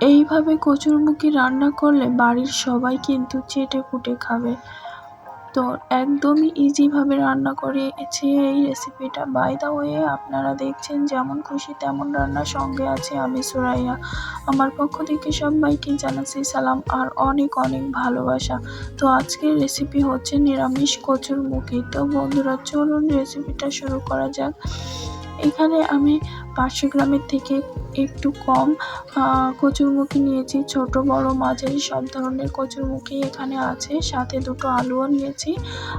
এইভাবে কচুরমুখী রান্না করলে বাড়ির সবাই কিন্তু চেটে পুটে খাবে। তো একদমই ইজিভাবে রান্না করেছি এই রেসিপিটা বাই দা ওয়ে আপনারা দেখছেন যেমন খুশি তেমন রান্নার সঙ্গে আছে আমি সুরাইয়া। আমার পক্ষ থেকে সবাইকে জানাচ্ছি সালাম আর অনেক অনেক ভালোবাসা। তো আজকের রেসিপি হচ্ছে নিরামিষ কচুরমুখী। তো বন্ধুরা, চলুন রেসিপিটা শুরু করা যাক। এখানে আমি পাঁচশো গ্রামের থেকে একটু কম কচুরমুখী নিয়েছি। ছোট, বড়, মাঝারি সব ধরনের কচুরমুখী এখানে আছে। সাথে দুটো আলুও নিয়েছি।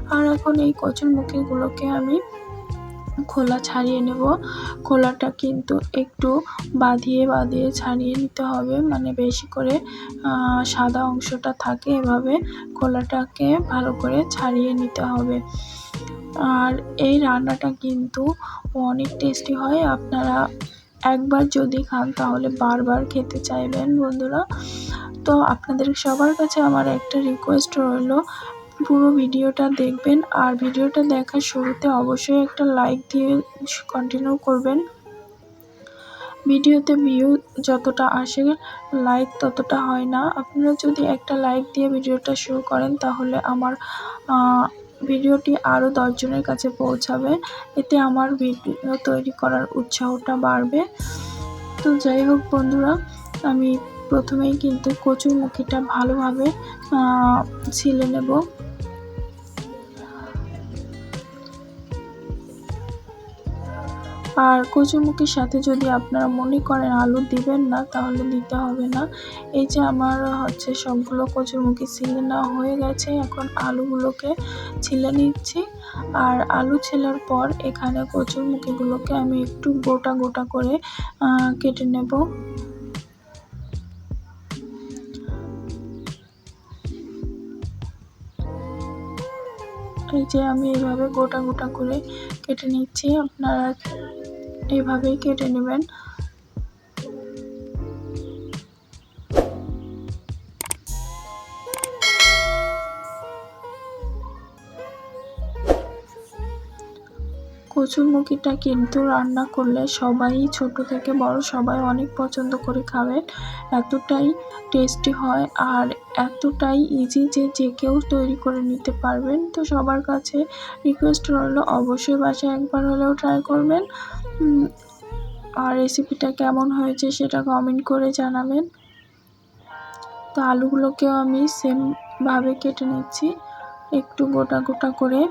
আর এখন এই কচুরমুখীগুলোকে আমি খোলা ছাড়িয়ে নেব। খোলাটা কিন্তু একটু বাঁধিয়ে বাঁধিয়ে ছাড়িয়ে নিতে হবে। মানে বেশি করে সাদা অংশটা থাকে এভাবে। খোলাটাকে ভালো করে ছাড়িয়ে নিতে হবে। আর এই রান্নাটা কিন্তু অনেক টেস্টি হয়। আপনারা একবার যদি খান, তাহলে বারবার খেতে চাইবেন বন্ধুরা। তো আপনাদের সবার কাছে আমার একটা রিকোয়েস্ট রইল, পুরো ভিডিওটা দেখবেন আর ভিডিওটা দেখার শুরুতে অবশ্যই একটা লাইক দিয়ে কন্টিনিউ করবেন। ভিডিওতে ভিউ যতটা আসে লাইক ততটা হয় না। আপনারা যদি একটা লাইক দিয়ে ভিডিওটা শুরু করেন, তাহলে আমার ভিডিওটি আরও দশজনের কাছে পৌঁছাবে। এতে আমার ভিডিও তৈরি করার উৎসাহটা বাড়বে। তো যাই হোক বন্ধুরা, আমি প্রথমেই কিন্তু কচুরমুখিটা ভালোভাবে ছিলে নেব। আর কচুরমুখির সাথে যদি আপনারা মনে করেন আলু দিবেন না, তাহলে দিতে হবে না। এই যে আমার হচ্ছে সবগুলো কচুরমুখি ছিলে না হয়ে গেছে, এখন আলুগুলোকে ছিলে নিচ্ছি। আর আলু ছেলার পর এখানে কচুরমুখিগুলোকে আমি একটু গোটা গোটা করে কেটে নেব। এই যে আমি এইভাবে গোটা গোটা করে কেটে নিচ্ছি। আপনারা এইভাবেই কেটে নেবেন। কচুরমুখিটা কিন্তু রান্না করলে সবাই ছোট থেকে বড় সবাই অনেক পছন্দ করে খাবেন। এতটাই টেস্টি হয় আর এতটাই ইজি যে যে কেউ তৈরি করে নিতে পারবেন। তো সবার কাছে রিকোয়েস্ট রইল, অবশ্যই বাসায় একবার হলেও ট্রাই করবেন। আর রেসিপিটা কেমন হয়েছে সেটা কমেন্ট করে জানাবেন। তো আলুগুলোকেও আমি সেমভাবে কেটে নিচ্ছি, একটু গোটা গোটা করে।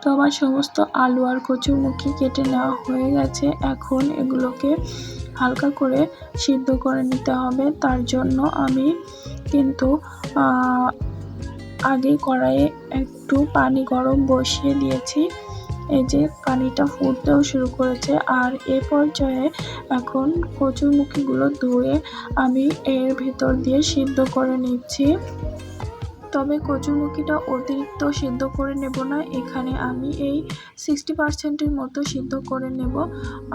তো আমার সমস্ত আলু আর কচুরমুখী কেটে নেওয়া হয়ে গেছে। এখন এগুলোকে হালকা করে সিদ্ধ করে নিতে হবে। তার জন্য আমি কিন্তু আগে কড়াইয়ে একটু পানি গরম বসিয়ে দিয়েছি। এই যে পানিটা ফুটতেও শুরু করেছে। আর এ পর্যায়ে এখন কচুরমুখীগুলো ধুয়ে আমি এর ভেতর দিয়ে সিদ্ধ করে নিচ্ছি। তবে কচুরমুখিটা অতিরিক্ত সিদ্ধ করে নেব না, এখানে আমি এই সিক্সটি পার্সেন্টের মতো সিদ্ধ করে নেব।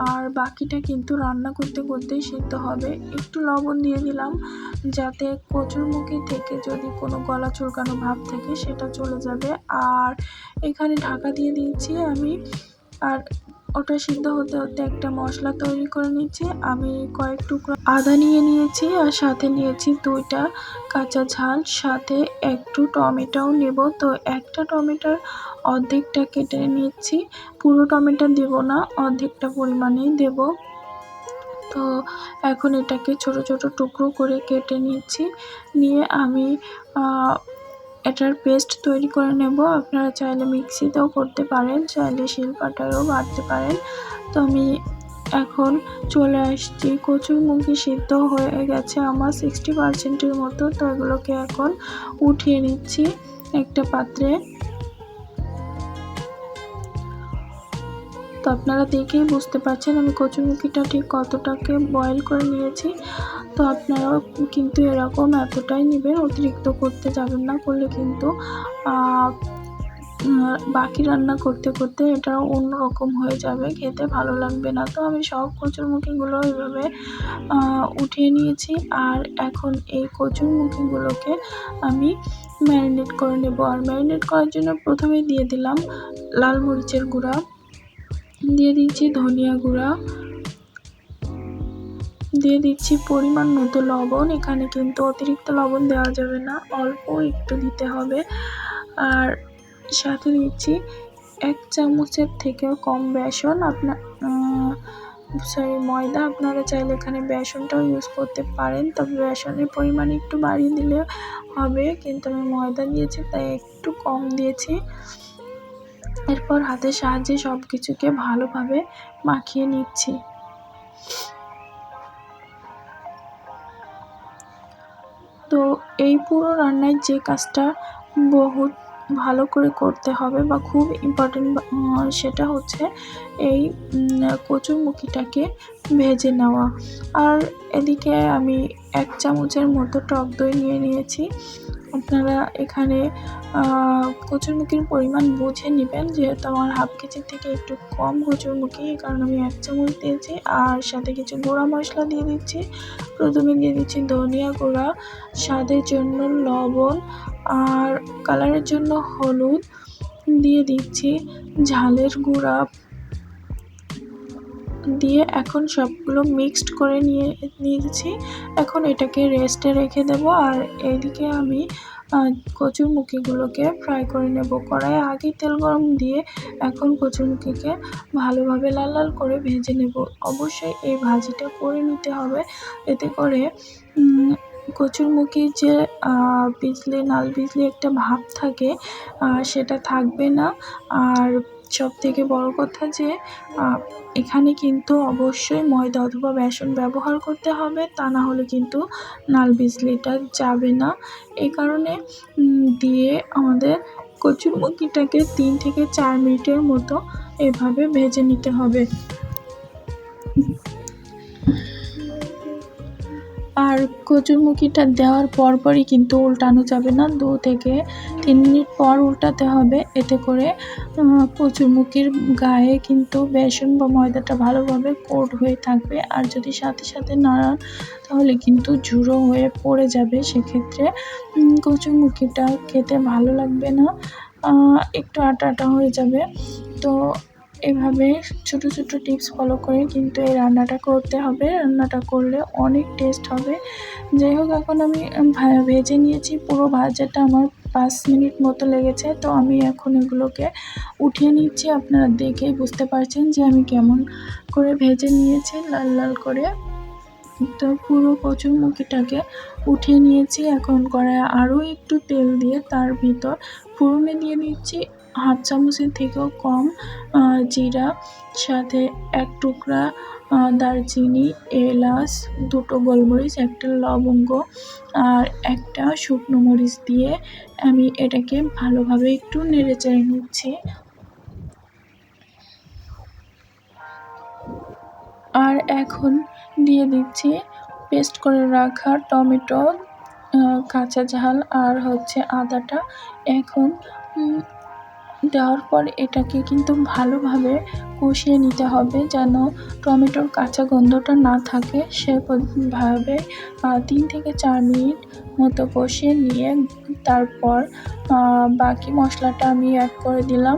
আর বাকিটা কিন্তু রান্না করতে করতেই সিদ্ধ হবে। একটু লবণ দিয়ে দিলাম, যাতে কচুরমুখি থেকে যদি কোনো গলা চুলকানো ভাব থাকে, সেটা চলে যাবে। আর এখানে ঢাকা দিয়ে দিয়েছি আমি, আর ওটা সিদ্ধ হতে হতে একটা মশলা তৈরি করে নিচ্ছি আমি কয়েক টুকরো আদা নিয়ে নিয়েছি আর সাথে নিয়েছি দুইটা কাঁচা ঝাল, সাথে একটু টমেটোও নেব। তো একটা টমেটোর অর্ধেকটা কেটে নিচ্ছি। পুরো টমেটো দেব না, অর্ধেকটা পরিমাণেই দেব। তো এখন এটাকে ছোট ছোট টুকরো করে কেটে নিচ্ছি। নিয়ে আমি এটার পেস্ট তৈরি করে নেব। আপনারা চাইলে মিক্সিতেও করতে পারেন, চাইলে শিলপাটায়ও বাড়তে পারেন। তো আমি এখন চলে আসছি। কচুরমুখী সিদ্ধ হয়ে গেছে আমার সিক্সটি পার্সেন্টের মতো। তো এগুলোকে এখন উঠিয়ে নিচ্ছি একটা পাত্রে। তো আপনারা দেখেই বুঝতে পারছেন আমি কচুরমুখিটা ঠিক কতটাকে বয়েল করে নিয়েছি। তো আপনারাও কিন্তু এরকম এতটাই নেবেন, অতিরিক্ত করতে যাবেন না করলে কিন্তু বাকি রান্না করতে করতে এটা অন্যরকম হয়ে যাবে, খেতে ভালো লাগবে না। তো আমি সব কচুরমুখিগুলো এইভাবে উঠিয়ে নিয়েছি আর এখন এই কচুরমুখিগুলোকে আমি ম্যারিনেট করে নেব। আর ম্যারিনেট করার জন্য প্রথমে দিয়ে দিলাম লাল মরিচের গুঁড়া। দিয়ে দিচ্ছি ধনিয়া গুঁড়া। দিয়ে দিচ্ছি পরিমাণ মতো লবণ। এখানে কিন্তু অতিরিক্ত লবণ দেওয়া যাবে না, অল্প একটু দিতে হবে। আর সাথে দিচ্ছি এক চামচের থেকেও কম বেসন। আপনার সরি ময়দা। আপনারা চাইলে এখানে বেসনটাও ইউজ করতে পারেন। তবে বেসনের পরিমাণ একটু বাড়িয়ে দিলে হবে। কিন্তু আমি ময়দা দিয়েছি, তাই একটু কম দিয়েছি। এরপর হাতের সাহায্যে সব কিছুকে ভালোভাবে মাখিয়ে নিচ্ছি। তো এই পুরো রান্নায় যে কাজটা বহুত ভালো করে করতে হবে বা খুব ইম্পর্টেন্ট সেটা হচ্ছে এই কচুরমুখিটাকে ভেজে নেওয়া। আর এদিকে আমি এক চামচের মতো টক দই নিয়ে নিয়েছি। আপনারা এখানে কচুরমুখির পরিমাণ বুঝে নেবেন যেহেতু আমার হাফ কেজির থেকে একটু কম কচুরমুখি কারণে আমি এক চামচ দিয়েছি আর সাথে কিছু গুঁড়া মশলা দিয়ে দিচ্ছি। প্রথমে দিয়ে দিচ্ছি ধনিয়া গুঁড়া, স্বাদের জন্য লবণ আর কালারের জন্য হলুদ। দিয়ে দিচ্ছি ঝালের গুঁড়া দিয়ে এখন সবগুলো মিক্সড করে নিয়ে নিয়েছি এখন এটাকে রেস্টে রেখে দেব আর এদিকে আমি কচুরমুখিগুলোকে ফ্রাই করে নেব। কড়াইয়ে আগে তেল গরম দিয়ে এখন কচুরমুখিকে ভালোভাবে লাল লাল করে ভেজে নেব। অবশ্যই এই ভাজিটা করে নিতে হবে। এতে করে কচুরমুখির যে বিজলি, নাল বিজলি একটা ভাব থাকে সেটা থাকবে না। আর সব থেকে বড় কথা যে এখানে কিন্তু অবশ্যই ময়দা অথবা বেসন ব্যবহার করতে হবে, তা না হলে কিন্তু নাল বিজলিটা যাবে না। এই কারণে দিয়ে আমাদের কচুরমুখিটাকে তিন থেকে চার মিনিটের মতো এভাবে ভেজে নিতে হবে। আর কচুরমুখিটা দেওয়ার পরপরই কিন্তু উল্টানো যাবে না, দু থেকে তিন মিনিট পর উল্টাতে হবে। এতে করে কচুরমুখির গায়ে কিন্তু বেসন বা ময়দাটা ভালোভাবে কোট হয়ে থাকবে। আর যদি সাথে সাথে নাড়ান তাহলে কিন্তু ঝুড়ো হয়ে পড়ে যাবে। সেক্ষেত্রে কচুরমুখিটা খেতে ভালো লাগবে না। একটু আটা আটা হয়ে যাবে। তো এভাবে ছোটো ছোটো টিপস ফলো করে কিন্তু এই রান্নাটা করতে হবে। রান্নাটা করলে অনেক টেস্ট হবে। যাই হোক, এখন আমি ভেজে নিয়েছি। পুরো ভাজাটা আমার পাঁচ মিনিট মতো লেগেছে। তো আমি এখন এগুলোকে উঠিয়ে নিচ্ছি। আপনারা দেখেই বুঝতে পারছেন যে আমি কেমন করে ভেজে নিয়েছি, লাল লাল করে। তো পুরো কচুরমুখিটাকে উঠিয়ে নিয়েছি। এখন কড়ায় আরও একটু তেল দিয়ে তার ভিতর ফোড়নে দিয়ে দিচ্ছি। হাফ চামচের থেকেও কম জিরা, সাথে এক টুকরা দারচিনি, এলাচ, দুটো গোলমরিচ, একটা লবঙ্গ আর একটা শুকনো মরিচ দিয়ে আমি এটাকে ভালোভাবে একটু নেড়ে চেড়ে নিচ্ছি। আর এখন দিয়ে দিচ্ছি পেস্ট করে রাখা টমেটো কাঁচা ঝাল আর হচ্ছে আদাটা। এখন দেওয়ার পর এটাকে কিন্তু ভালোভাবে কষিয়ে নিতে হবে যেন টমেটোর কাঁচা গন্ধটা না থাকে। সেভাবে তিন থেকে চার মিনিট মতো কষিয়ে নিয়ে তারপর বাকি মশলাটা আমি অ্যাড করে দিলাম।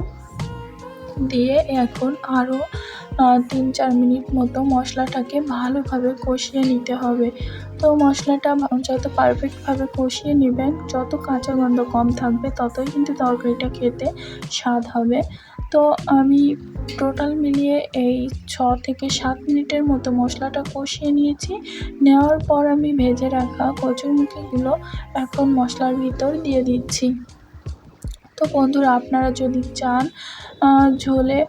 দিয়ে এখন আরও তিন চার মিনিট মতো মশলাটাকে ভালোভাবে কষিয়ে নিতে হবে। তো মশলাটা যত পারফেক্টভাবে কষিয়ে নেবেন, যত কাঁচা গন্ধ কম থাকবে, ততই কিন্তু তরকারিটা খেতে স্বাদ হবে। তো আমি টোটাল মিলিয়ে এই ছ থেকে সাত মিনিটের মতো মশলাটা কষিয়ে নিয়েছি। নেওয়ার পর আমি ভেজে রাখা কচুরমুখিগুলো এখন মশলার ভিতর দিয়ে দিচ্ছি। তো বন্ধুরা, আপনারা যদি চান ঝোলে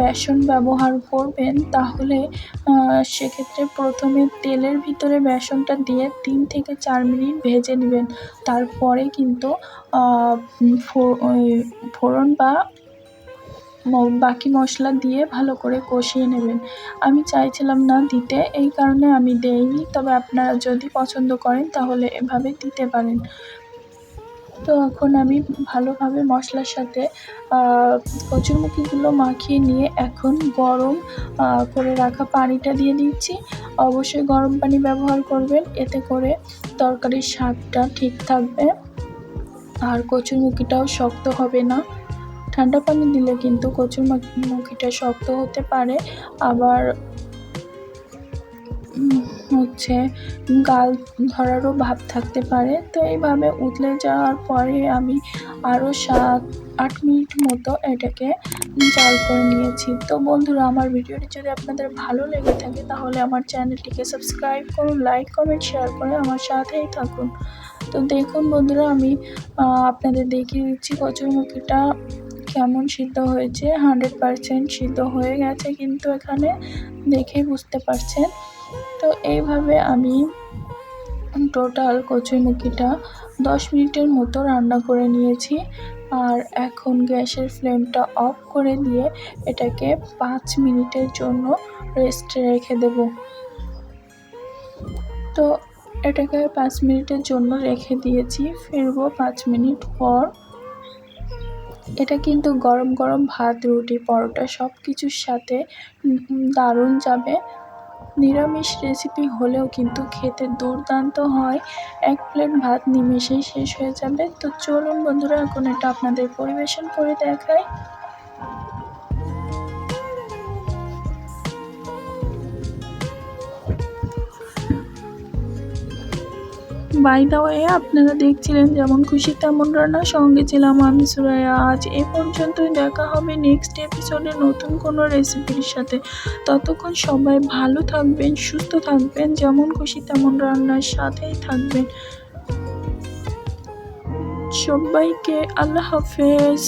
বেসন ব্যবহার করবেন, তাহলে সেক্ষেত্রে প্রথমে তেলের ভিতরে বেসনটা দিয়ে তিন থেকে চার মিনিট ভেজে নেবেন। তারপরে কিন্তু ফোড়ন বা বাকি মশলা দিয়ে ভালো করে কষিয়ে নেবেন। আমি চাইছিলাম না দিতে, এই কারণে আমি দেইনি, তবে আপনারা যদি পছন্দ করেন তাহলে এভাবে দিতে পারেন। তো এখন আমি ভালোভাবে মশলার সাথে কচুরমুখিগুলো মাখিয়ে নিয়ে এখন গরম করে রাখা পানিটা দিয়ে দিচ্ছি। অবশ্যই গরম পানি ব্যবহার করবেন, এতে করে তরকারির স্বাদটা ঠিক থাকবে। আর কচুরমুখিটাও শক্ত হবে না। ঠান্ডা পানি দিলে কিন্তু কচুর মুখিটা শক্ত হতে পারে। আবার হচ্ছে, গাল ধরারও ভাব থাকতে পারে। তো এইভাবে উতলে যাওয়ার পরে আমি আরও সাত, আট মিনিট মতো এটাকে জাল করে নিয়েছি। তো বন্ধুরা, আমার ভিডিওটি যদি আপনাদের ভালো লেগে থাকে, তাহলে আমার চ্যানেলটিকে সাবস্ক্রাইব করুন, লাইক, কমেন্ট, শেয়ার করে আমার সাথেই থাকুন। তো দেখুন বন্ধুরা, আমি আপনাদের দেখিয়ে দিচ্ছি কচুরমুখিটা কেমন সিদ্ধ হয়েছে। হান্ড্রেড পারসেন্ট সিদ্ধ হয়ে গেছে কিন্তু এখানে দেখেই বুঝতে পারছেন। তো এইভাবে আমি টোটাল কচুরমুখিটা দশ মিনিটের মতো রান্না করে নিয়েছি। আর এখন গ্যাসের ফ্লেমটা অফ করে দিয়ে এটাকে পাঁচ মিনিটের জন্য রেস্টে রেখে দেব। তো এটাকে পাঁচ মিনিটের জন্য রেখে দিয়েছি, ফিরবো পাঁচ মিনিট পর। এটা কিন্তু গরম গরম ভাত, রুটি, পরোটা সব কিছুর সাথে দারুণ যাবে। নিরামিষ রেসিপি হলেও কিন্তু খেতে দুর্দান্ত হয়। এক প্লেট ভাত নিমেষেই শেষ হয়ে যাবে। তো চলুন বন্ধুরা, এখন এটা আপনাদের পরিবেশন করে দেখাই। বাই দা ওয়ে, আপনারা দেখছিলেন যেমন খুশি তেমন রান্না সঙ্গে ছিলাম আমি, সুরাইয়া। আজ এ পর্যন্তই দেখা হবে নেক্সট এপিসোডে নতুন কোনো রেসিপির সাথে। ততক্ষণ সবাই ভালো থাকবেন, সুস্থ থাকবেন, যেমন খুশি তেমন রান্নার সাথেই থাকবেন। সবাইকে আল্লাহ হাফেজ।